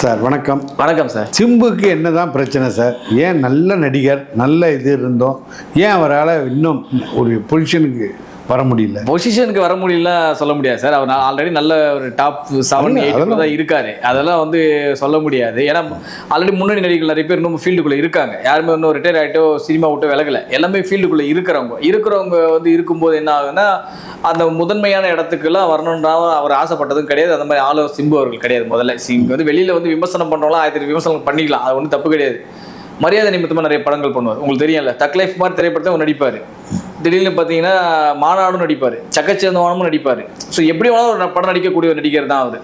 Sir வணக்கம். வணக்கம் sir. சிம்புக்கு என்னதான் பிரச்சனை சார்? ஏன் நல்ல நடிகர் நல்ல இது இருந்தோம்? ஏன் அவரால் இன்னும் ஒரு பொசிஷனுக்கு வர முடியல பொசிஷனுக்கு வர முடியல சொல்ல முடியாது சார். அவர் ஆல்ரெடி நல்ல ஒரு டாப் செவன் எயிட் தான் இருக்காரு. அதெல்லாம் வந்து சொல்ல முடியாது. ஏன்னா ஆல்ரெடி முன்னணி நடிகர்கள் நிறைய பேர் இன்னும் ஃபீல்டுக்குள்ளே இருக்காங்க. யாருமே இன்னும் ரிட்டையர் ஆகிட்டோ சினிமா விட்டு விலகல. எல்லாமே ஃபீல்டுக்குள்ளே இருக்கிறவங்க. இருக்கிறவங்க வந்து இருக்கும்போது என்ன ஆகுதுன்னா அந்த முதன்மையான இடத்துக்குலாம் வரணுன்றா அவர் ஆசைப்பட்டதும் கிடையாது. அந்த மாதிரி ஆளோ சிம்பு அவர்கள் கிடையாது முதல்ல. சிம்பு வந்து வெளியில் வந்து விமர்சனம் பண்ணுறவங்களாம் ஆயிரத்தி விமர்சனம் பண்ணிக்கலாம். அது ஒன்றும் தப்பு கிடையாது. மரியாதை நிமித்தமாக நிறைய படங்கள் பண்ணுவார். உங்களுக்கு தெரியல தக் லைஃப் மாதிரி திரைப்படத்தை அவர் நடிப்பார். திடீர்னு பார்த்தீங்கன்னா மாநாடும் நடிப்பார். சக்கச்சேந்தவானமும் நடிப்பார். ஸோ எப்படி வேணாலும் ஒரு படம் நடிக்கக்கூடிய ஒரு நடிகர் தான் அவர்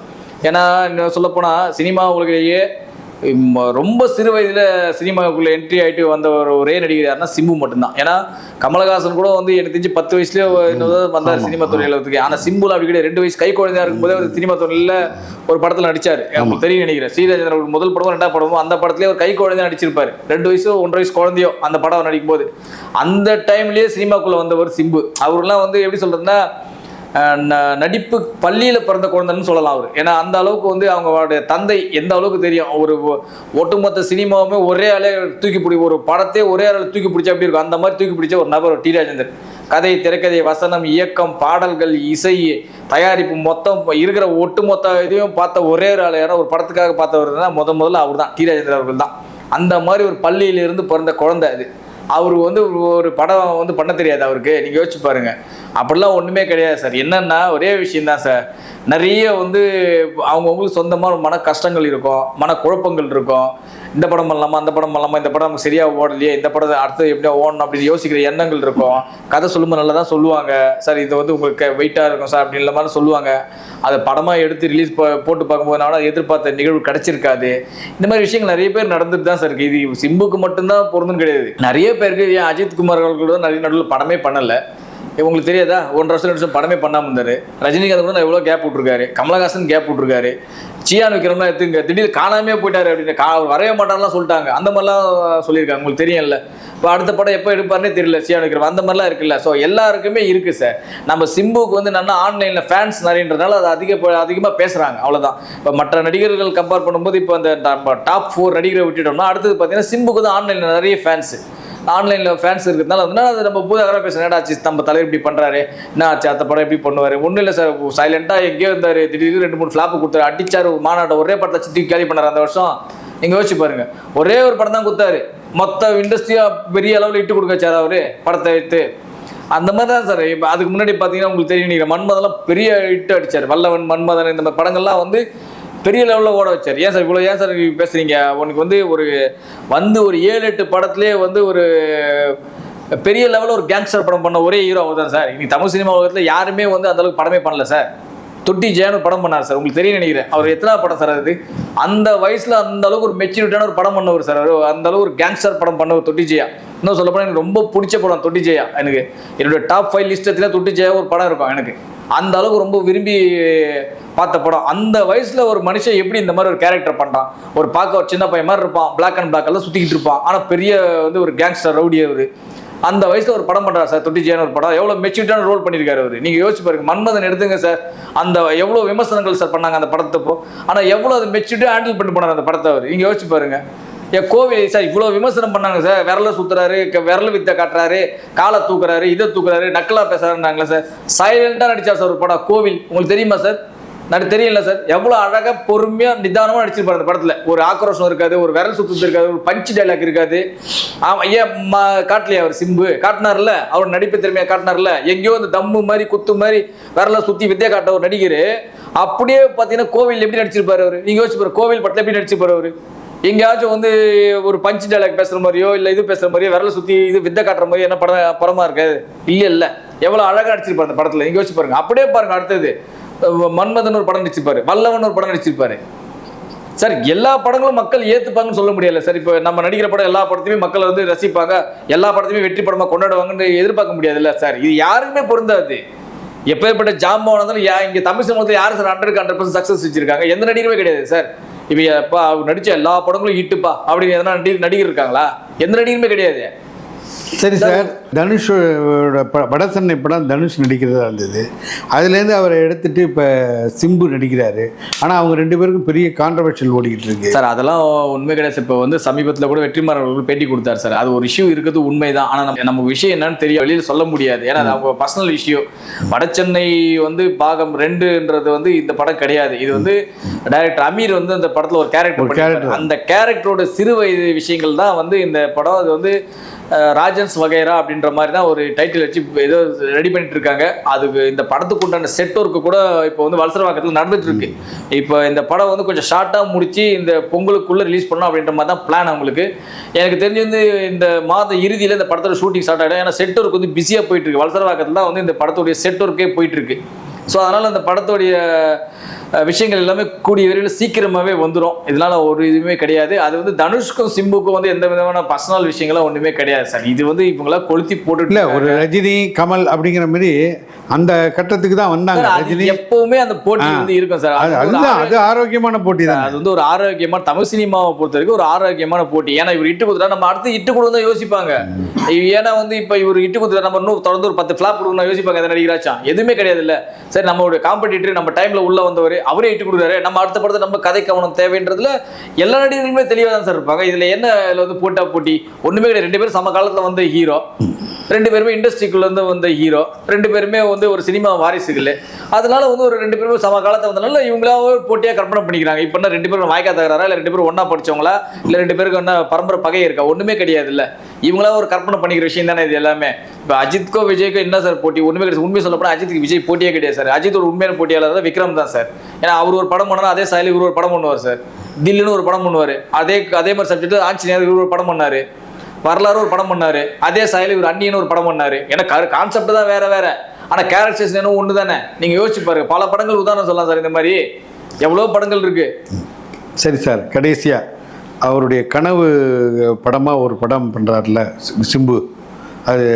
ஏன்னா இன்னும் சொல்லப்போனால் சினிமா உலகிலேயே ரொம்ப சிறு வயதில் சினிமாவுக்குள்ளே என்ட்ரி ஆகிட்டு வந்த ஒரு ஒரே நடிகர் யாருன்னா சிம்பு மட்டும்தான். ஏன்னா கமலஹாசன் கூட வந்து எனக்கு தெரிஞ்சு பத்து வயசுலேயே இன்னொரு வந்தார் சினிமா துறையில் ஆனால் சிம்புல அப்படி கிடையாது. ரெண்டு வயசு கை குழந்தையா இருக்கும்போதே ஒரு சினிமா துறையில் ஒரு படத்தில் நடிச்சார். உங்களுக்கு தெரியும் நினைக்கிறேன். ஸ்ரீராஜேந்திரன் முதல் படமோ ரெண்டாவது படமோ அந்த படத்துலேயே ஒரு கை குழந்தையா நடிச்சிருப்பாரு. ரெண்டு வயசு ஒன்றரை வயசு குழந்தையோ அந்த படம் நடிக்கும்போது. அந்த டைம்லேயே சினிமாக்குள்ளே வந்தவர் சிம்பு. அவர்லாம் வந்து எப்படி சொல்கிறதுன்னா நடிப்பு பள்ளியில் பிறந்த குழந்தைன்னு சொல்லலாம் அவர். ஏன்னா அந்த அளவுக்கு வந்து அவங்களுடைய தந்தை எந்த அளவுக்கு தெரியும்? ஒரு ஒட்டுமொத்த சினிமாவுமே ஒரே ஆளே தூக்கி பிடி ஒரு படத்தை ஒரே ஆளை தூக்கி பிடிச்சா எப்படி இருக்கும்? அந்த மாதிரி தூக்கி பிடிச்ச ஒரு நபர் டி. ராஜேந்தர் கதை திரைக்கதை வசனம் இயக்கம் பாடல்கள் இசை தயாரிப்பு மொத்தம் இருக்கிற ஒட்டுமொத்த இதையும் பார்த்த ஒரே ஒரு ஆள். யாரோ ஒரு படத்துக்காக பார்த்தவர்னா முத முதல்ல அவர் தான் டி. ராஜேந்தர் அவர்கள் தான். அந்த மாதிரி ஒரு பள்ளியிலிருந்து பிறந்த குழந்தை அது. அவர் வந்து ஒரு- படம் வந்து பண்ண தெரியாது அவருக்கு. நீங்கள் யோசிச்சு பாருங்கள் அப்படிலாம் ஒன்றுமே கிடையாது சார். என்னென்னா ஒரே விஷயந்தான் சார். நிறைய வந்து அவங்கவுங்களுக்கு சொந்தமாக மன கஷ்டங்கள் இருக்கும் மன குழப்பங்கள் இருக்கும். இந்த படம் பண்ணலாமா அந்த படம் பண்ணலாமா இந்த படம் நமக்கு சரியாக ஓடலையே இந்த படம் அடுத்து எப்படியா ஓடணும் அப்படின்னு யோசிக்கிற எண்ணங்கள் இருக்கும். கதை சொல்லும்போது நல்லா தான் சொல்லுவாங்க. சார் இது வந்து உங்களுக்கு வெயிட்டாக இருக்கும் சார் அப்படின்ற மாதிரி சொல்லுவாங்க. அதை படமாக எடுத்து ரிலீஸ் போட்டு பார்க்கும்போது நான் எதிர்பார்த்த நிகழ்வு கிடச்சிருக்காது. இந்த மாதிரி விஷயங்கள் நிறைய பேர் நடந்துட்டு தான் சார் இருக்குது இது சிம்புக்கு மட்டும்தான் பொருந்தும் கிடையாது. நிறைய பேருக்கு ஏன் அஜித் குமார் அவர்கள் கூட நிறைய நடுவில் படமே பண்ணலை. உங்களுக்கு தெரியாதா? ஒன்றரை வருஷம் ரெண்டு வருஷம் படமே பண்ணாமல் இருந்தார். ரஜினிகாந்த் கூட எவ்வளோ கேப் விட்ருக்காரு கமலஹாசன் கேப் விட்ருக்காரு சியான் விக்ரம்னா எடுத்துங்க திடீர்னு காணாமே போயிட்டாரு அப்படின்னு கா வரவே மாட்டார்லாம் சொல்லிட்டாங்க. அந்த மாதிரிலாம் சொல்லியிருக்காங்க. உங்களுக்கு தெரியல இப்போ அடுத்த படம் எப்போ எடுப்பார்னே தெரியல சியான் விக்ரம். அந்த மாதிரிலாம் இருக்குல்ல. ஸோ எல்லாருக்குமே இருக்குது சார் நம்ம சிம்புக்கு வந்து என்னன்னா ஆன்லைனில் ஃபேன்ஸ் நிறையன்றதுனால அது அதிக அதிகமாக பேசுகிறாங்க அவ்வளோதான் இப்போ மற்ற நடிகர்கள் கம்பேர் பண்ணும்போது இப்போ அந்த டாப் ஃபோர் நடிகரை விட்டுட்டோம்னா அடுத்தது பார்த்தீங்கன்னா சிம்புக்கு தான் ஆன்லைனில் நிறைய ஃபேன்ஸு ஆன்லைனில் ஃபேன்ஸ் இருக்கிறதுனால வந்து அது நம்ம பூதாகராக பேசுகிறேன் என்னடா ஆச்சு நம்ம தலைவர் இப்படி பண்ணுறாரு என்ன ஆச்சு அந்த படம் எப்படி பண்ணுவார்? ஒன்றும் இல்லை சார். சைலண்ட்டாக எங்கேயோ இருந்தார். திடீர்னு ரெண்டு மூணு ஃப்ளாப்பு கொடுத்தாரு. அடிச்சார் ஒரு மாநாட்டை ஒரே படத்தை சுற்றி கேள்வி பண்ணார் அந்த வருஷம். நீங்கள் யோசிச்சு பாருங்க. ஒரே ஒரு படம் தான் கொடுத்தாரு. மொத்த இண்டஸ்ட்ரியாக பெரிய அளவில் இட்டு கொடுக்க வச்சார் அவர் படத்தை எடுத்து. அந்த மாதிரி தான் சார். இப்போ அதுக்கு முன்னாடி பார்த்தீங்கன்னா உங்களுக்கு தெரியும் நீங்கள் மன்மதெல்லாம் பெரிய இட்டு அடிச்சார். வல்லவன் மன்மதன் இந்த மாதிரி படங்கள்லாம் வந்து பெரிய லெவலில் ஓட வச்சார். ஏன் சார் இவ்வளோ ஏன் சார் நீங்கள் பேசுறீங்க? உனக்கு வந்து ஒரு வந்து ஒரு ஏழு எட்டு படத்துலேயே வந்து ஒரு பெரிய லெவலில் ஒரு கேங்ஸ்டர் படம் பண்ண ஒரே ஹீரோ அவர் தான் சார். இன்னைக்கு தமிழ் சினிமா உலகத்தில் யாருமே வந்து அந்தளவுக்கு படமே பண்ணல சார். தொட்டி ஜெயனு படம் பண்ணார் சார். உங்களுக்கு தெரியும் நினைக்கிறேன். அவர் எத்தனாவது படம் சார் அது? அந்த வயசில் அந்த அளவுக்கு ஒரு மெச்சூரிட்டியான ஒரு படம் பண்ணவர் சார். அந்த அளவுக்கு ஒரு கேங்ஸ்டர் படம் பண்ணவர் தொட்டி ஜெயா. இன்னும் சொல்லப்போனால் எனக்கு ரொம்ப பிடிச்ச படம் தொட்டி ஜெயா. எனக்கு என்னுடைய டாப் ஃபைவ் லிஸ்ட்டத்தில் தொட்டி ஜெயா ஒரு படம் இருக்கும் எனக்கு. அந்த அளவுக்கு ரொம்ப விரும்பி பார்த்த படம். அந்த வயசில் ஒரு மனுஷன் எப்படி இந்த மாதிரி ஒரு கேரக்டர் பண்ணுறான் ஒரு பார்க்க ஒரு சின்ன பையன் மாதிரி இருப்பான். பிளாக் அண்ட் பிளாக் எல்லாம் சுற்றிக்கிட்டு இருப்பான். ஆனால் பெரிய வந்து ஒரு கேங்ஸ்டர் ரவுடி அவர். அந்த வயசில் ஒரு படம் பண்ணுறாரு சார் தொட்டி ஜெயன் ஒரு படம். எவ்வளோ மெச்சூரிட்டான ரோல் பண்ணியிருக்காரு அவரு. நீங்கள் யோசிச்சு பாருங்க மன்மதன் எடுத்துங்க சார். அந்த எவ்வளோ விமர்சனங்கள் சார் பண்ணாங்க அந்த படத்தப்போ ஆனால் எவ்வளோ அது மெச்சூரிட்டா ஹேண்டில் பண்ணி போனார் அந்த படத்தை அவர். நீங்கள் யோசிச்சு பாருங்கள் என் கோவில் சார் இவ்வளோ விமர்சனம் பண்ணாங்க சார். விரல சுத்துறாரு விரல வித்தை காட்டுறாரு காலை தூக்குறாரு இதை தூக்குறாரு நக்கலா பேசுறாருன்னாங்களே சார். சைலண்டா நடிச்சார் சார் ஒரு படம். கோவில் உங்களுக்கு தெரியுமா சார்? நடி தெரியல சார். எவ்வளோ அழகாக பொறுமையாக நிதானமாக நடிச்சிருப்பார் அந்த படத்தில். ஒரு ஆக்ரோஷம் இருக்காது ஒரு விரல் சுத்தம் இருக்காது ஒரு பஞ்சு டைலாக் இருக்காது. ஆமாம் ஏன் மா காட்டலையா அவர் சிம்பு? காட்டினார்ல? அவர் நடிப்பு திறமையாக காட்டினார்ல? எங்கேயோ அந்த தம்மு மாதிரி குத்து மாதிரி விரல சுற்றி வித்தியா காட்ட ஒரு நடிகர். அப்படியே பார்த்தீங்கன்னா கோவில் எப்படி நடிச்சிருப்பாரு அவர்? நீங்கள் யோசிச்சு கோவில் படத்தில் எப்படி நடிச்சிருப்பார் அவரு? எங்கேயாச்சும் வந்து ஒரு பஞ்ச் டைலாக் பேசுகிற மாதிரியோ இல்லை இது பேசுகிற மாதிரியோ விரல சுற்றி இது வித்த காட்டுற மாதிரி என்ன படம் படமா இருக்காது இல்லை இல்லை எவ்வளோ அழகாக நடிச்சிருப்பாரு அந்த படத்தில். நீங்க வச்சு பாருங்க. அப்படியே பாருங்க அடுத்தது. மன்மதன் ஒரு படம் நடிச்சிருப்பாரு. வல்லவன் ஒரு படம் நடிச்சிருப்பாரு. சார் எல்லா படங்களும் மக்கள் ஏற்றுப்பாங்கன்னு சொல்ல முடியல. சார் இப்போ நம்ம நடிக்கிற படம் எல்லா படத்தையுமே மக்கள் வந்து ரசிப்பாங்க. எல்லா படத்தையுமே வெற்றி படமாக கொண்டாடுவாங்கன்னு எதிர்பார்க்க முடியாதுல்ல சார். இது யாருக்குமே பொருந்தாது. எப்பேற்பட்ட ஜாம்பவானதாலும் இங்கே தமிழ் சமூகத்தில் யார் sir hundred hundred percent success வச்சிருக்காங்க? எந்த நடிகருமே கிடையாது சார். இப்போ அவங்க நடிச்ச எல்லா படங்களும் ஹிட்டுப்பா அப்படின்னு எதனா நடி நடிகர் இருக்காங்களா? எந்த நடிகருமே கிடையாது. சரி சார். தனுஷோட ப வடசென்னை படம் தனுஷ் நடிக்கிறதா இருந்தது. அதுலேருந்து அவரை எடுத்துட்டு இப்போ சிம்பு நடிக்கிறாரு. ஆனால் அவங்க ரெண்டு பேருக்கும் பெரிய கான்ட்ரவர்ஷியல் ஓடிக்கிட்டு இருக்கு. சார் அதெல்லாம் உண்மை கிடையாது இப்போ வந்து சமீபத்தில் கூட வெற்றிமாறன் அவர்கள் பேட்டி கொடுத்தாரு சார். அது ஒரு இஷ்யூ இருக்கிறது உண்மைதான். ஆனால் நம்ம நம்ம விஷயம் என்னன்னு தெரிய வெளியில் சொல்ல முடியாது. ஏன்னா அது அவங்க பர்சனல் இஷ்யூ வடசென்னை வந்து பாகம் ரெண்டுன்றது வந்து இந்த படம் கிடையாது. இது வந்து டைரக்டர் அமீர் வந்து அந்த படத்தில் ஒரு கேரக்டர். அந்த கேரக்டரோட சிறு வயது விஷயங்கள் தான் வந்து இந்த படம். அது வந்து ராஜன்ஸ் வகைரா அப்படின்ற மாதிரி தான் ஒரு டைட்டில் வச்சு ஏதோ ரெடி பண்ணிட்டு இருக்காங்க அதுக்கு இந்த படத்துக்கு உண்டான செட் ஒர்க்கு கூட இப்போ வந்து வலசரவாக்கத்தில் நடந்துட்டு இருக்கு இப்போ இந்த படம் வந்து கொஞ்சம் ஷார்ட்டாக முடிச்சு இந்த பொங்கலுக்குள்ளே ரிலீஸ் பண்ணணும் அப்படின்ற மாதிரி தான் பிளான் அவங்களுக்கு. எனக்கு தெரிஞ்சு வந்து இந்த மாத இறுதியில் இந்த படத்தோட ஷூட்டிங் ஸ்டார்ட் ஆகிடும் ஏன்னா செட் ஒர்க் வந்து பிஸியாக போயிட்டு இருக்கு வலசரவாக்கத்தில் தான் வந்து இந்த படத்துடைய செட் ஒர்க்கே போயிட்டு இருக்கு ஸோ அதனால் அந்த படத்துடைய விஷயங்கள் எல்லாமே கூடிய விரைவில் சீக்கிரமாகவே வந்துடும் இதனால ஒரு இதுவுமே கிடையாது. அது வந்து தனுஷ்க்கும் சிம்புக்கும் வந்து எந்த விதமான பர்சனல் விஷயங்களும் ஒன்றுமே கிடையாது சார். இது வந்து இவங்களா கொளுத்தி போட்டுட்டு இல்லை ஒரு ரஜினி கமல் அப்படிங்கிற மாதிரி அந்த கட்டத்துக்கு தான் வந்தாங்க. அது ரஜினி எப்பவுமே அந்த போட்டி வந்து இருக்கும் சார். அது அது அதுதான் அது ஆரோக்கியமான போட்டி தான். அது வந்து ஒரு ஆரோக்கியமான தமிழ் சினிமாவை பொறுத்த வரைக்கும் ஒரு ஆரோக்கியமான போட்டி. ஏன்னா இவர் இட்டு கொடுத்தா நம்ம அடுத்து இட்டு கொடுன்னு தான் யோசிப்பாங்க ஏன்னா வந்து இப்போ இவர் இட்டு கொடுத்தா நம்ம இன்னும் தொடர்ந்து ஒரு பத்து ஃபிளாப் கொடுக்கணும் யோசிப்பாங்க எந்த நடிகராச்சும் எதுவுமே கிடையாது இல்ல சரி நம்மளுடைய காம்படிட்டர் நம்ம டைம்ல உள்ள வந்தவர் அவரே இட்டு கொடுக்குறாரு. நம்ம அடுத்த படத்தை நம்ம கதை கவனம் தேவைன்றதுல எல்லா நடிகர்களுமே தெளிவாக தான் சார் இருப்பாங்க. இதுல என்ன இதுல வந்து போட்டா போட்டி? ஒண்ணுமே கிடையாது. ரெண்டு பேரும் சம காலத்துல வந்து ஹீரோ ரெண்டு பேருமே இண்டஸ்ட்ரிக்குள்ளேருந்து வந்த ஹீரோ ரெண்டு பேருமே வந்து ஒரு சினிமா வாரிசுகள். அதனால வந்து ஒரு ரெண்டு பேருமே சம காலத்தை வந்தனால இவங்களாவே ஒரு கற்பனை பண்ணிக்கிறாங்க. இப்போ என்ன ரெண்டு பேரும் வாய்க்கா தகராறா? இல்லை ரெண்டு பேரும் ஒன்றா படிச்சவங்களா? இல்லை ரெண்டு பேருக்கு என்ன பரம்பரை பகை இருக்கா? ஒன்றுமே கிடையாது இல்லை இவங்களா ஒரு கற்பனை பண்ணிக்கிற விஷயம் தானே இது எல்லாமே. இப்போ அஜித்கோ விஜய்க்கோ என்ன சார் போட்டி? ஒன்றுமே கிடையாது. உண்மை சொல்லப்போனால் அஜித்துக்கு விஜய் போட்டியே கிடையாது சார். அஜித் ஒரு உண்மையான போட்டியாளர் தான். விக்ரம் தான் சார். ஏன்னா அவர் ஒரு படம் பண்ணாலும் அதே சாயல் இவர் ஒரு படம் பண்ணுவார் சார். தில்லுன்னு ஒரு படம் பண்ணுவார். அதே அதே மாதிரி சப்ஜெக்ட் ஆஞ்சநேயர் இவர் ஒரு படம் பண்ணார். வரலாறு ஒரு படம் பண்ணாரு. அதே சாயல் இவர் அன்னியன் ஒரு படம் பண்ணாரு. ஏன்னா கான்செப்ட் தான் வேற வேற. ஆனா கேரக்டர்ஸ் என்ன ஒன்று தானே நீங்க யோசிச்சு பாருங்க. பல படங்கள் உதாரணம் சொல்லலாம் சார் இந்த மாதிரி. எவ்வளோ படங்கள் இருக்கு? சரி சார் கடைசியாக அவருடைய கனவு படமாக ஒரு படம் பண்ணுறாருல சிம்பு. அது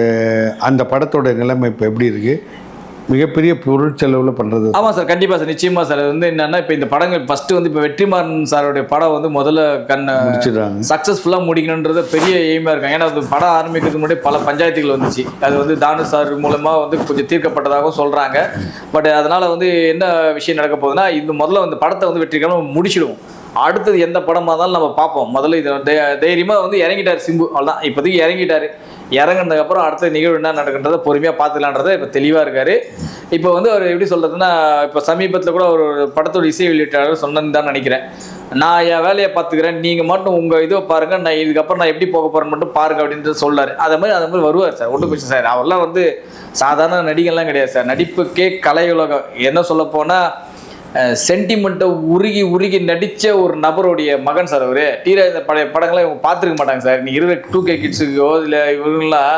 அந்த படத்தோட நிலைமை இப்போ எப்படி இருக்குது மிகப்பெரிய பொருட்செலவில் பண்ணுறது ஆமா சார் கண்டிப்பா சார் நிச்சயமா சார். அது வந்து என்னன்னா இப்போ இந்த படங்கள் ஃபர்ஸ்ட் வந்து இப்போ வெற்றிமாறன் சாருடைய படம் வந்து முதல்ல கண்ண முடிச்சிடுறாங்க. சக்ஸஸ்ஃபுல்லாக முடிக்கணுன்றது பெரிய எய்மாக இருக்கும் ஏன்னா அது படம் ஆரம்பிக்கிறதுக்கு முன்னாடி பல பஞ்சாயத்துகள் வந்துச்சு. அது வந்து தானு சார் மூலமாக வந்து கொஞ்சம் தீர்க்கப்பட்டதாகவும் சொல்கிறாங்க பட் அதனால் வந்து என்ன விஷயம் நடக்க போகுதுன்னா இது முதல்ல வந்து படத்தை வந்து வெற்றிகரமாக முடிச்சிடுவோம். அடுத்தது எந்த படமாக இருந்தாலும் நம்ம பார்ப்போம். முதல்ல இது தைரியமாக வந்து இறங்கிட்டார் சிம்பு. அவ்வளோதான் இப்போதைக்கு இறங்கிட்டார். இறங்குனதுக்கப்புறம் அடுத்த நிகழ்வு என்ன நடக்கின்றதை பொறுமையாக பார்த்துக்கலான்றதை இப்போ தெளிவாக இருக்கார். இப்போ வந்து அவர் எப்படி சொல்கிறதுன்னா இப்போ சமீபத்தில் கூட ஒரு படத்தோட இசை வெளியீட்டாளர் சொன்னதுன்னு தான் நினைக்கிறேன். நான் என் வேலையை பார்த்துக்கிறேன். நீங்கள் மட்டும் உங்கள் இதை பாருங்கள் நான் இதுக்கப்புறம் நான் எப்படி போக போகிறேன்னு மட்டும் பாருங்க அப்படின்ட்டு சொல்லாரு அதே மாதிரி அதே மாதிரி வருவார் சார். ஒன்றும் பிரச்சனை சார். அவர்லாம் வந்து சாதாரண நடிகர்லாம் கிடையாது சார். நடிப்புக்கே கலை உலகம். என்ன சொல்ல போனால் சென்டிமெண்ட்டை உருகி உருகி நடித்த ஒரு நபருடைய மகன் சார் அவர். டீராஜ் பழைய படங்களை இவங்க பார்த்துருக்க மாட்டாங்க சார். நீ இருக்கிற டூ கே கிட்ஸுக்கோ இல்லை இவங்களாம்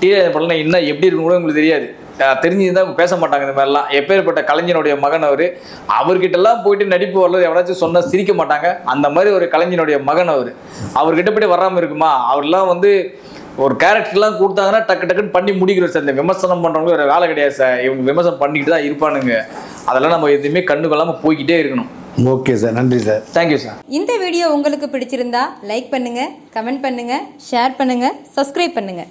டீராஜ் படம்லாம் என்ன எப்படி இருக்குன்னு கூட உங்களுக்கு தெரியாது. தெரிஞ்சிருந்தா அவங்க பேச மாட்டாங்க இந்த மாதிரிலாம். எப்பேற்பட்ட கலைஞனுடைய மகன் அவர். அவர்கிட்டலாம் போயிட்டு நடிப்பு வரல எவனாச்சும் சொன்னால் சிரிக்க மாட்டாங்க. அந்த மாதிரி ஒரு கலைஞனுடைய மகன் அவர். அவர்கிட்ட போய் வராமல் இருக்குமா? அவர்லாம் வந்து ஒரு கேரக்டர்லாம் கொடுத்தாங்கன்னா டக்கு டக்குன்னு பண்ணி முடிக்கிறோம் சார். இந்த விமர்சனம் பண்ணுறவங்க வேறு வேலை கிடையாது சார். இவங்க விமர்சனம் பண்ணிக்கிட்டு தான் இருப்பானுங்க. அதெல்லாம் நம்ம எதுவுமே கண்ணு கொள்ளாமல் போய்கிட்டே இருக்கணும். Okay sir. நன்றி சார். தேங்க்யூ சார் இந்த வீடியோ உங்களுக்கு பிடிச்சிருந்தா லைக் பண்ணுங்க கமெண்ட் பண்ணுங்க ஷேர் பண்ணுங்க சப்ஸ்கிரைப் பண்ணுங்க.